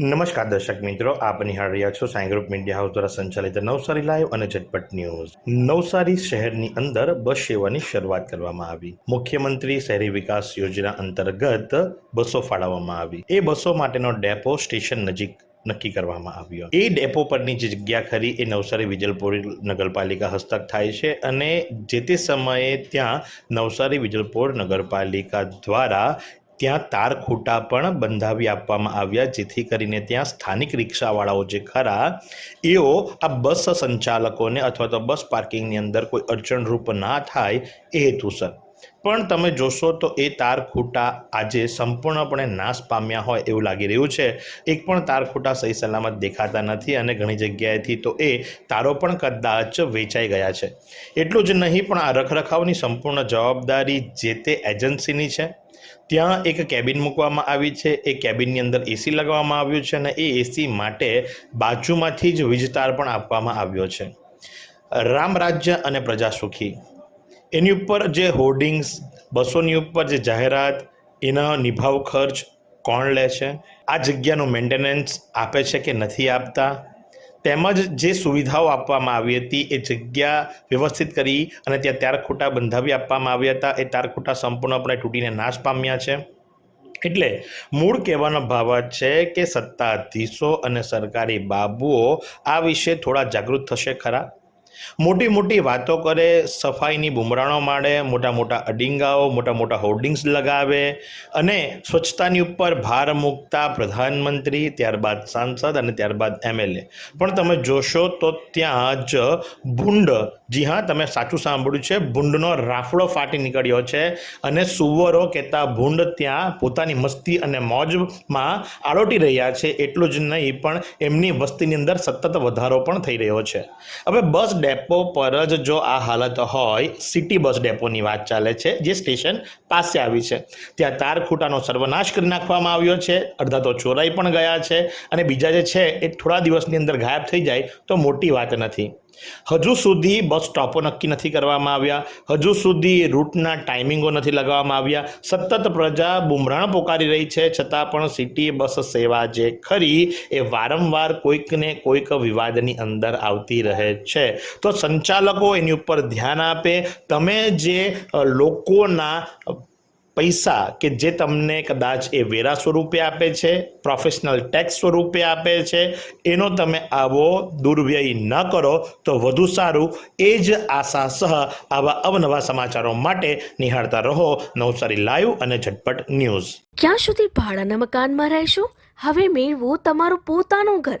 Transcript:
નમસ્કાર દર્શક મિત્રો, આપ નિહાળ રહ્યા છો સાઈ ગ્રુપ મીડિયા હાઉસ દ્વારા સંચાલિત નવસારી લાઈવ અને ઝટપટ ન્યૂઝ. નવસારી શહેરની અંદર બસ સેવાની શરૂઆત કરવામાં આવી. મુખ્યમંત્રી શહેરી વિકાસ યોજના અંતર્ગત બસો ફાળવવામાં આવી. એ બસો માટેનો ડેપો સ્ટેશન નજીક નક્કી કરવામાં આવ્યો. એ ડેપો પરની જે જગ્યા ખરી એ નવસારી વિજલપુર નગરપાલિકા હસ્તક થાય છે અને જે તે સમયે ત્યાં નવસારી વિજલપુર નગરપાલિકા દ્વારા ત્યાં તાર ખૂટા પણ બંધાવી આપવામાં આવ્યા, જેથી કરીને ત્યાં સ્થાનિક રિક્ષાવાળાઓ જે ખરા, એઓ આ બસ સંચાલકોને અથવા તો બસ પાર્કિંગની અંદર કોઈ અડચણરૂપ ના થાય એ હેતુસર. પણ તમે જોશો તો એ તાર ખૂટા આજે સંપૂર્ણપણે નાશ પામ્યા હોય એવું લાગી રહ્યું છે. એક પણ તાર ખૂટા સહી સલામત દેખાતા નથી અને ઘણી જગ્યાએથી તો એ તારો પણ કદાચ વેચાઈ ગયા છે. એટલું જ નહીં, પણ આ રખરખાવની સંપૂર્ણ જવાબદારી જે તે એજન્સીની છે. ત્યાં એક કેબિન મૂકવામાં આવી છે, એ કેબિનની અંદર એસી લગાવવામાં આવ્યું છે અને એ એસી માટે બાજુમાંથી જ વીજતાર પણ આપવામાં આવ્યો છે. રામ રાજ્ય અને પ્રજા સુખી. એની ઉપર જે હોર્ડિંગ્સ, બસોની ઉપર જે જાહેરાત, એના નિભાવ ખર્ચ કોણ લે છે, આ જગ્યાનું મેન્ટેનન્સ આપે છે કે નથી આપતા, તેમજ જે સુવિધાઓ આપવામાં આવી હતી એ જગ્યા વ્યવસ્થિત કરી અને ત્યાં તાર ખૂટા બંધાવી આપવામાં આવ્યા હતા, એ તાર ખૂટા સંપૂર્ણપણે તૂટીને નાશ પામ્યા છે. એટલે મૂળ કહેવાનો ભાવ છે કે સત્તાધીશો અને સરકારી બાબુઓ આ વિશે થોડા જાગૃત થશે ખરા? મોટી મોટી વાતો કરે, સફાઈની બુમરાણો માડે મોટા મોટા અડિંગાઓ મોટા મોટા હોર્ડિંગ્સ લગાવે અને સ્વચ્છતાની ઉપર ભાર મૂકતા પ્રધાનમંત્રી, ત્યારબાદ સાંસદ અને ત્યારબાદ એમએલએ પણ તમે જોશો તો ત્યાં જ ભૂંડ જી હા, તમે સાચું સાંભળ્યું છે. ભૂંડનો રાફડો ફાટી નીકળ્યો છે અને સુવરો કહેતા ભૂંડ ત્યાં પોતાની મસ્તી અને મોજમાં આળોટી રહ્યા છે. એટલું જ નહીં, પણ એમની વસ્તીની અંદર સતત વધારો પણ થઈ રહ્યો છે. હવે બસ ડેપો પર જ જો આ હાલત હોય, સિટી બસ ડેપોની વાત ચાલે છે, જે સ્ટેશન પાસે આવી છે. ત્યાં તાર ખૂટાનો સર્વનાશ કરી નાખવામાં આવ્યો છે. અડધા તો ચોરાઈ પણ ગયા છે અને બીજા જે છે, એ થોડા દિવસની અંદર ગાયબ થઈ જાય તો મોટી વાત નથી. હજુ સુધી બસ સ્ટોપો નક્કી નથી કરવામાં આવ્યા. હજુ સુધી રૂટના ટાઈમિંગો નથી લગાવવામાં આવ્યા. સતત પ્રજા બુમરાણ પોકારી રહી છે. છતાં પણ સિટી બસ સેવા જે ખરી એ વારંવાર કોઈકને કોઈક વિવાદની અંદર આવતી રહે છે. તો સંચાલકો એની ઉપર ધ્યાન આપે. તમે જે લોકોના પૈસા કે જે તમને કદાચ એ વેરા સ્વરૂપે આપે છે પ્રોફેશનલ ટેક્સ સ્વરૂપે આપે છે, એનો તમે આવો દુર્વ્યય ન કરો તો વધુ સારું. એ જ આશા સહ આવા અવનવા સમાચારો માટે નિહાળતા રહો. નવસારી લાઈવ અને ઝટપટ ન્યૂઝ. ક્યાં સુધી ભાડાના મકાનમાં રહેશો? હવે મેળવો તમારું પોતાનું ઘર.